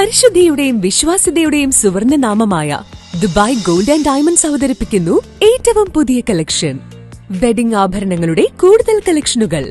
പരിശുദ്ധിയുടെയും വിശ്വാസ്യതയുടെയും സുവർണ നാമമായ ദുബായ് ഗോൾഡ് ആൻഡ് ഡയമണ്ട്സ് അവതരിപ്പിക്കുന്നു ഏറ്റവും പുതിയ കളക്ഷൻ വെഡിംഗ് ആഭരണങ്ങളുടെ കൂടുതൽ കളക്ഷനുകൾ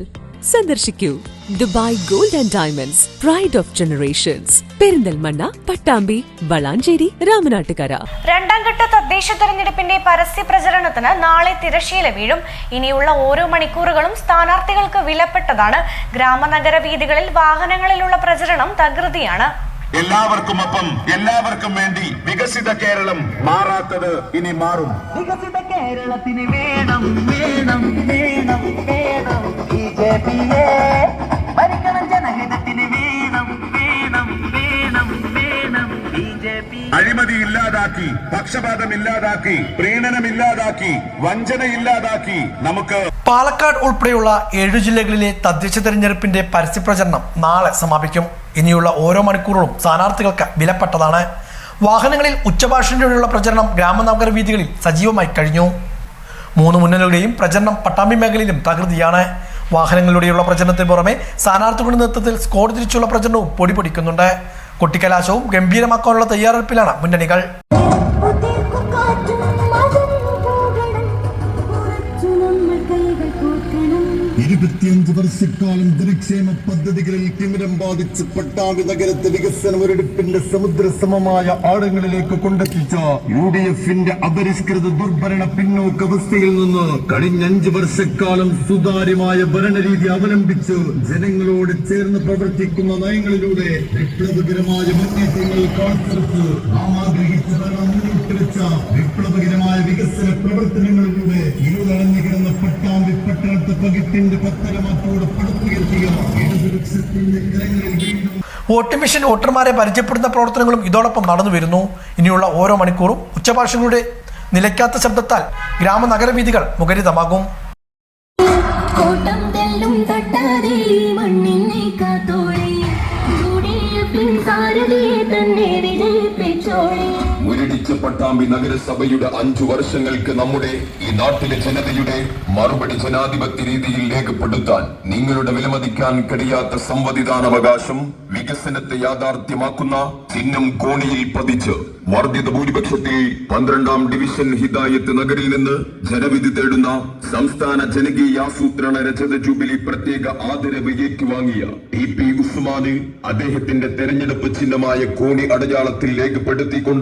സന്ദർശിക്കൂ. Dubai gold and diamonds pride of generations Perinthalmanna Pattambi Valanchery Ramanattukara. രണ്ടാം ഘട്ട തദ്ദേശ തെരഞ്ഞെടുപ്പിന്റെ പരസ്യ പ്രചരണത്തിന് നാളെ തിരശീല വീഴും. ഇനിയുള്ള ഓരോ മണിക്കൂറുകളും സ്ഥാനാർത്ഥികൾക്ക് വിലപ്പെട്ടതാണ്. ഗ്രാമനഗര വീതികളിൽ വാഹനങ്ങളിലുള്ള പ്രചരണം തകൃതിയാണ്. എല്ലാവർക്കുമൊപ്പം എല്ലാവർക്കും വേണ്ടി വികസിത കേരളം മാറാത്തത് ഇനി മാറും. വികസിത കേരളത്തിന് വേണം വേണം വേണം വേണം. അഴിമതി ഇല്ലാതാക്കി പക്ഷപാതം ഇല്ലാതാക്കി പ്രീണനം ഇല്ലാതാക്കി വഞ്ചന ഇല്ലാതാക്കി നമുക്ക് പാലക്കാട് ഉൾപ്പെടെയുള്ള ഏഴ് ജില്ലകളിലെ തദ്ദേശ തെരഞ്ഞെടുപ്പിന്റെ പരസ്യപ്രചരണം നാളെ സമാപിക്കും. ഇനിയുള്ള ഓരോ മണിക്കൂറുകളും സ്ഥാനാർത്ഥികൾക്ക് വിലപ്പെട്ടതാണ്. വാഹനങ്ങളിൽ ഉച്ചഭാഷണിയോടെയുള്ള പ്രചരണം ഗ്രാമനഗര വീതികളിൽ സജീവമായി കഴിഞ്ഞു. മൂന്ന് മുന്നണികളുടെയും പ്രചരണം പട്ടാമ്പി മേഖലയിലും തകൃതിയാണ്. വാഹനങ്ങളിലൂടെയുള്ള പ്രചരണത്തിന് പുറമെ സ്ഥാനാർത്ഥികളുടെ നേതൃത്വത്തിൽ സ്കോഡ് തിരിച്ചുള്ള പ്രചരണവും പൊടിപൊടിക്കുന്നുണ്ട്. കൊട്ടിക്കലാശവും ഗംഭീരമാക്കാനുള്ള തയ്യാറെടുപ്പിലാണ് മുന്നണികൾ. ഇരുപത്തിയഞ്ച് വർഷക്കാലം ജനക്ഷേമ പദ്ധതികളിൽ തിമിരം ബാധിച്ച് പട്ടാമ്പി നഗരത്തെ വികസന സമുദ്ര സമമായ ആഴങ്ങളിലേക്ക് കൊണ്ടെത്തിച്ച യു ഡി എഫിന്റെ അപരിഷ്കൃത ദുർഭരണ പിന്നോക്കവസ്ഥയിൽ നിന്ന് കഴിഞ്ഞ അഞ്ച് വർഷക്കാലം സുതാര്യമായ ഭരണരീതി അവലംബിച്ച് ജനങ്ങളോട് ചേർന്ന് പ്രവർത്തിക്കുന്ന നയങ്ങളിലൂടെ വിപ്ലവകരമായ മുന്നേറ്റങ്ങൾ കാഴ്ചവെച്ച് നാം ആഗ്രഹിച്ച വെച്ച വിപ്ലവകരമായ വികസന പ്രവർത്തനങ്ങളിലൂടെ ഇരുളടഞ്ഞു കിടന്ന പട്ടാമ്പി പട്ടണത്തെ പകിട്ടിന്റെ പത്തരമാറ്റോട് പടുത്തുയർത്തിയ ഇടതുപക്ഷത്തിന്റെ കരങ്ങളിൽ വീണ്ടും വോട്ട് മെഷീൻ വോട്ടർമാരെ പരിചയപ്പെടുന്ന പ്രവർത്തനങ്ങളും ഇതോടൊപ്പം നടന്നു വരുന്നു. ഇനിയുള്ള ഓരോ മണിക്കൂറും ഉച്ചഭാഷകളുടെ നിലയ്ക്കാത്ത ശബ്ദത്താൽ ഗ്രാമനഗരവീതികൾ മുഖരിതമാകും. തന്നെ വിജയിപ്പിച്ചോളെ. മുരടിച്ച പട്ടാമ്പി നഗരസഭയുടെ അഞ്ചു വർഷങ്ങൾക്ക് നമ്മുടെ ഈ നാട്ടിലെ ജനതയുടെ മറുപടി ജനാധിപത്യ രീതിയിൽ രേഖപ്പെടുത്താൻ നിങ്ങളുടെ വിലമതിക്കാൻ കഴിയാത്ത സംവദിതാനവകാശം വികസനത്തെ യാഥാർത്ഥ്യമാക്കുന്ന ചിഹ്നം കോണിയിൽ പതിച്ച് വർദ്ധിത ഭൂരിപക്ഷത്തിൽ പന്ത്രണ്ടാം ഡിവിഷൻ ഹിദായത്ത് നഗറിൽ നിന്ന് ജനവിധി തേടുന്ന സംസ്ഥാന ജനകീയ ആസൂത്രണ രചത ജൂബിലി പ്രത്യേക ആദരവ് ഏറ്റുവാങ്ങിയ ടി പി ഉസ്മാന് അദ്ദേഹത്തിന്റെ തെരഞ്ഞെടുപ്പ് ചിഹ്നമായ കോണി അടയാളത്തിൽ രേഖപ്പെടുത്തിക്കൊണ്ട്